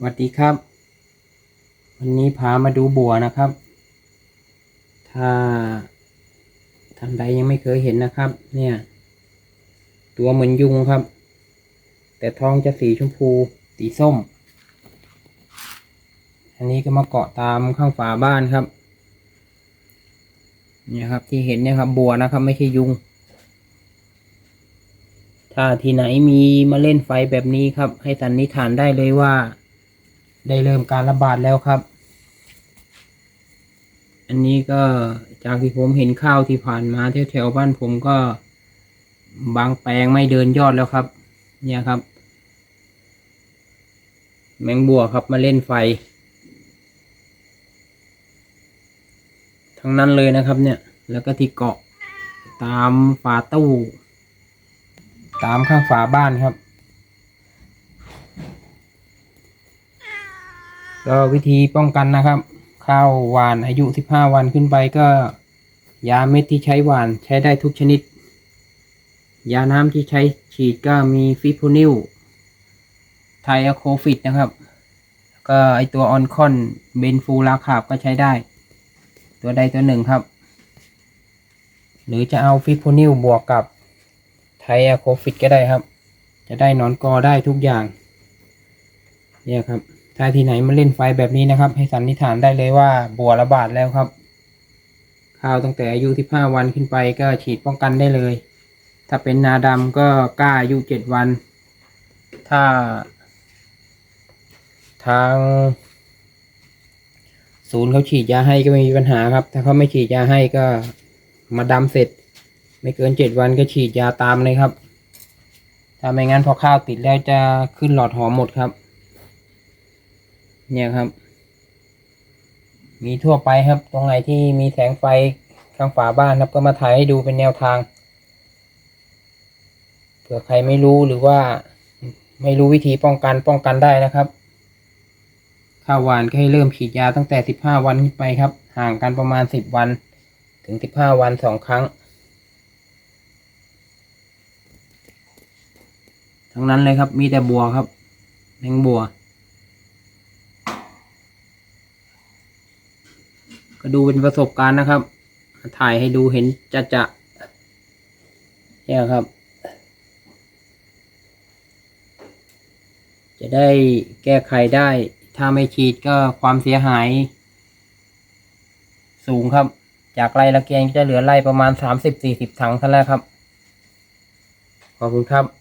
สวัสดีครับ วันนี้พามาดูบัวนะครับ ถ้าท่านใดยังไม่เคยเห็นนะครับ เนี่ย ตัวเหมือนยุงครับ แต่ท้องจะสีชมพู สีส้ม อันนี้ก็มาเกาะตามข้างฝาบ้านครับเนี่ยครับที่เห็นเนี่ยครับบัวนะครับ ไม่ใช่ยุง ถ้าที่ไหนมีมาเล่นไฟแบบนี้ครับ ให้สันนิษฐานได้เลยว่า ได้เริ่มการระบาดแล้วครับ อันนี้ก็จากที่ผมเห็นข้าวที่ผ่านมาแถวๆบ้านผมก็บางแปลงไม่เดินยอดแล้วครับ เนี่ยครับ แมงบัวครับมาเล่นไฟ ทั้งนั้นเลยนะครับเนี่ย แล้วก็ที่เกาะตามฝาตู้ ตามข้างฝาบ้านครับ ก็วิธีป้องกันนะครับ ข้าวหวานอายุ 15 วันขึ้นไปก็ ยาเม็ดที่ใช้หวานใช้ได้ทุกชนิด ยาน้ำที่ใช้ฉีดก็มีฟิโพนิลไทอะโคฟิดนะครับ ก็ไอตัวออนคอนเบนฟูลาคาบก็ใช้ได้ ตัวใดตัวหนึ่งครับ หรือจะเอาฟิโพนิลบวกกับไทอะโคฟิดก็ได้ครับ จะได้นอนกอได้ทุกอย่าง เนี่ยครับ ถ้าที่ไหนมาเล่นไฟแบบนี้นะครับ ให้สันนิษฐานได้เลยว่าบัวระบาดแล้วครับข้าวตั้งแต่อายุ15วันขึ้นไปก็ฉีดป้องกันได้เลย ถ้าเป็นนาดำก็กล้าอายุ7วัน ถ้า ทาง ศูนย์เขาฉีดยาให้ก็ไม่มีปัญหาครับ ถ้าเขาไม่ฉีดยาให้ก็มาดำเสร็จ ไม่เกินเจ็ดวันก็ฉีดยาตามเลยครับ ถ้าไม่งั้นพอข้าวติดแล้วจะขึ้นหลอดหอมหมดครับ เนี่ยครับ มีทั่วไปครับ ตรงไหนที่มีแสงไฟข้างฝาบ้านครับก็มาถ่ายให้ดูเป็นแนวทางเผื่อใครไม่รู้หรือว่าไม่รู้วิธีป้องกันป้องกันได้นะครับข้าวหวานก็ให้เริ่มฉีดยาตั้งแต่สิบห้าวันขึ้นไปครับ ห่างกันประมาณสิบวัน ถึงสิบห้าวันสองครั้ง ทั้งนั้นเลยครับมีแต่บัวครับแมงบัว ก็ดูเป็นประสบการณ์นะครับ ถ่ายให้ดูเห็นจะจะเนี่ยครับ จะได้แก้ไขได้ ถ้าไม่ฉีดก็ความเสียหาย สูงครับ จากไร่ละเกียงจะเหลือไร่ประมาณสามสิบสี่สิบถังเท่านั้นครับ ขอบคุณครับ